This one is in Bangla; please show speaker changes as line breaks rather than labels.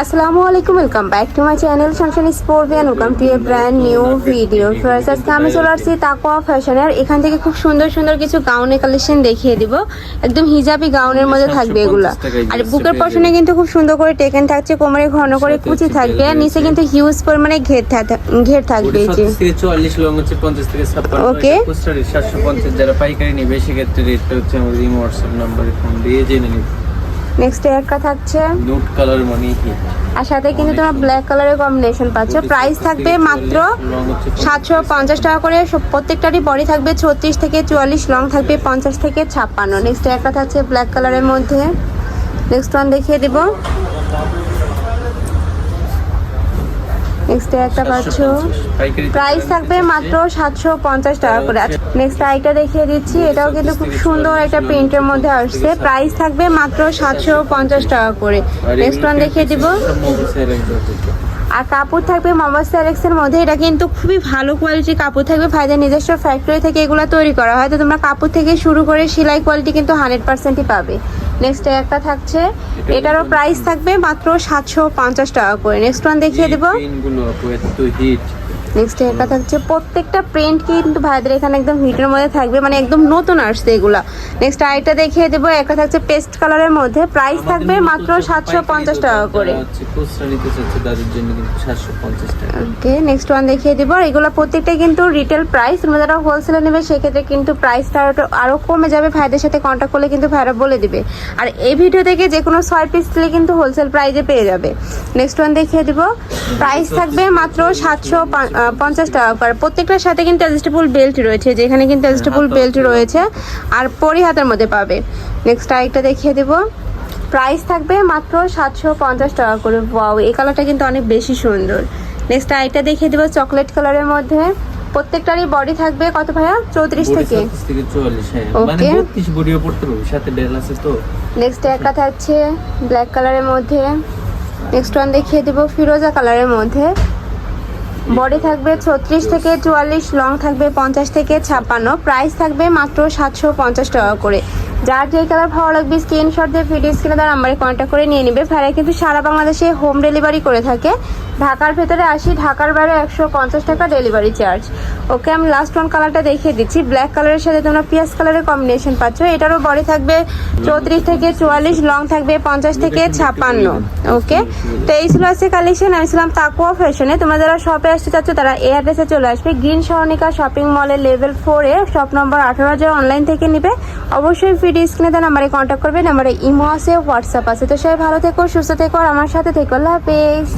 আসসালামু আলাইকুম welcome back to my channel Shamshan sport and welcome to a brand new video first আজকে আমি চলে আসছি তাকোয়া ফ্যাশনের এখান থেকে খুব সুন্দর সুন্দর কিছু গাউনের কালেকশন দেখিয়ে দিব। একদম হিজাবি গাউনের মধ্যে থাকবে এগুলা। আর বুকের পশনে কিন্তু খুব সুন্দর করে টেকেন থাকছে কোমরে ঘন করে কুচি থাকবে আর নিচে কিন্তু হিউজ পরিমাণে ঘের থাক- ঘের থাকবে এই যে।
পঞ্চাশ যারা পাইকারি নেবে সেক্ষেত্রে রেটটা হচ্ছে আমাদের হোয়াটসঅ্যাপ নাম্বারে ফোন দিয়ে জেনে নিবে।
নেক্সট একটা থাকছে।
নোট কালার মানে
আর সাথে কিন্তু তোমার ব্ল্যাক কালারের কম্বিনেশন পাচ্ছ। প্রাইস থাকবে মাত্র সাতশো পঞ্চাশ টাকা করে। প্রত্যেকটারই বডি থাকবে ছত্রিশ থেকে চুয়াল্লিশ লং থাকবে পঞ্চাশ থেকে ছাপ্পান্ন। নেক্সট একটা থাকছে ব্ল্যাক কালারের মধ্যে। নেক্সট ওয়ান দেখিয়ে দিব। নেক্সট একটা পাচ্ছ। প্রাইস থাকবে মাত্র সাতশো পঞ্চাশ টাকা করে। নেক্সট আইটা দেখিয়ে দিচ্ছি এটাও কিন্তু খুব সুন্দর একটা প্রিন্টের মধ্যে আসছে। প্রাইস থাকবে মাত্র সাতশো পঞ্চাশ টাকা করে। নেক্সট ওয়ান দেখিয়ে দিব। আর কাপড় থাকবে মামা স্যালেক্স এর মধ্যে। এটা কিন্তু খুবই ভালো কোয়ালিটির কাপড় থাকবে। ভাইদের নিজস্ব ফ্যাক্টরি থেকে এগুলো তৈরি করা হয়। তো তোমরা কাপড় থেকে শুরু করে সেলাই কোয়ালিটি কিন্তু হান্ড্রেড পার্সেন্টই পাবে। নেক্সট একটা থাকছে। এটারও প্রাইস থাকবে মাত্র সাতশো পঞ্চাশ টাকা করে। নেক্সট ওয়ান দেখিয়ে দেবো। নেক্সট একটা থাকছে প্রত্যেকটা প্রিন্ট কিন্তু ভাইদের এখানে একদম হিটের মধ্যে থাকবে মানে একদম নতুন আসছে এগুলা। নেক্সট আরেকটা দেখিয়ে দেবো একটা থাকছে পেস্ট কালারের মধ্যে প্রাইস থাকবে মাত্র সাতশো পঞ্চাশ টাকা করে। ওকে নেক্সট ওয়ান দেখিয়ে দিব আর এগুলো প্রত্যেকটাই কিন্তু রিটেল প্রাইস তোমরা যারা হোলসেলে নেবে সেক্ষেত্রে কিন্তু প্রাইসটা আরও কমে যাবে ভাইদের সাথে কন্ট্যাক্ট করলে কিন্তু ভাইরা বলে দিবে। আর এই ভিডিও থেকে যে কোনো ছয় পিস দিলে কিন্তু হোলসেল প্রাইসে পেয়ে যাবে। নেক্সট ওয়ান দেখিয়ে দিব প্রাইস থাকবে মাত্র সাতশো পঞ্চাশ টাকা করে। প্রত্যেকটার সাথে কিন্তু অ্যাডজাস্টেবল বেল্ট রয়েছে যেখানে কিন্তু অ্যাডজাস্টেবল বেল্ট রয়েছে আর পরি হাতের মধ্যে পাবে। নেক্সট আরেকটা দেখিয়ে দেবো। প্রাইস থাকবে মাত্র সাতশো পঞ্চাশ টাকা করে। ওয়াও এই কালারটা কিন্তু অনেক বেশি সুন্দর। নেক্সট আরেকটা দেখিয়ে দেবো চকলেট কালারের মধ্যে। প্রত্যেকটারই বডি থাকবে কত ভাইয়া? চৌত্রিশ থেকে।
চুয়াল্লিশ হ্যাঁ। মানে
Okay.
বত্রিশ বডিও পড়তে পারবে সাথে ডেল আছে তো।
নেক্সট একটা থাকছে ব্ল্যাক কালারের মধ্যে। নেক্সট ওয়ান দেখিয়ে দেবো ফিরোজা কালারের মধ্যে। বডি থাকবে ছত্রিশ থেকে চুয়াল্লিশ লং থাকবে পঞ্চাশ থেকে ছাপ্পান্ন প্রাইস থাকবে মাত্র সাতশো পঞ্চাশ টাকা করে। যার যেই কালার ভালো লাগবে স্ক্রিনশট দিয়ে ভিডিও স্ক্রিনে তার নাম্বারে কন্ট্যাক্ট করে নিয়ে নিবে। ভাড়া কিন্তু সারা বাংলাদেশে হোম ডেলিভারি করে থাকে। ঢাকার ভেতরে আসি, ঢাকার বাইরে একশো পঞ্চাশ টাকা ডেলিভারি চার্জ ওকে আমি লাস্ট ওয়ান কালারটা দেখিয়ে দিচ্ছি। ব্ল্যাক কালারের সাথে তোমরা পিয়াজ কালারের কম্বিনেশন পাচ্ছ। এটারও বডি থাকবে চৌত্রিশ থেকে চুয়াল্লিশ লং থাকবে পঞ্চাশ থেকে ছাপ্পান্ন। ওকে তো এই ছিল আজকে কালেকশন আমি ছিলাম তাকুয়া ফ্যাশনে তোমরা যারা শপে আসতে চাচ্ছ, তারা এই অ্যাড্রেসে চলে আসবে। গ্রিন সরণিকা শপিং মলের লেভেল ফোরে শপ নম্বর আঠারো হাজার অনলাইন থেকে নিবে। অবশ্যই ভিডিও স্ক্রিনে দেন নাম্বারে কন্ট্যাক্ট করবেন আমার ইমো আছে হোয়াটসঅ্যাপ আছে। তো সবাই ভালো থেকো, সুস্থ থেকো, আর আমার সাথে থেকো। আল্লাহ হাফেজ।